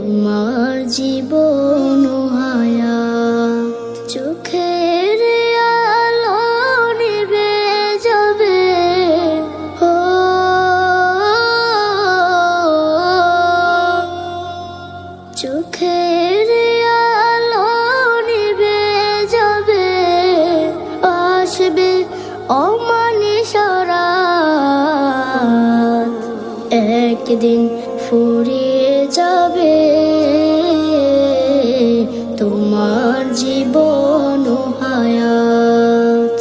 তোমার জীবন ও হায়াত চোখের আলো নিভে যাবে। ও, চোখের আলো নিভে যাবে। আসবে অমানিসরাত একদিন ফুরিয়ে যাবে। তোমার জীবন হায়াত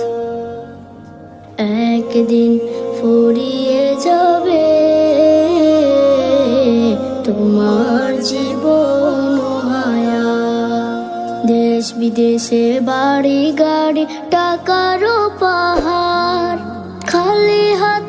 একদিন ফুরিয়ে যাবে। তোমার জীবন দেশ বিদেশে বাড়ি গাড়ি টাকারও পাহাড়, খালি হাতে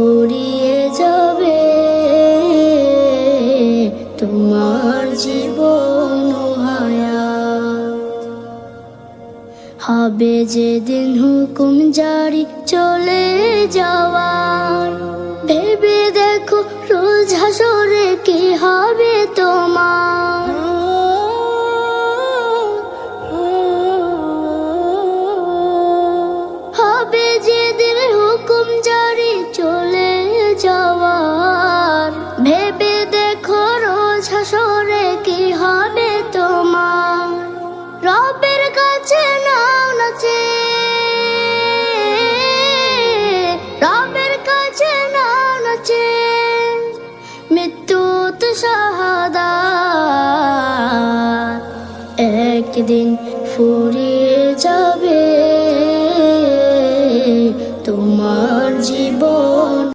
ফুরিয়ে যাবে তোমার জীবন হবে যেদিন হুকুম জারি চলে যাওয়ার। ভেবে দেখো রোজ হাসরে কি মৃত্যু তো শাহাদাত। একদিন ফুরিয়ে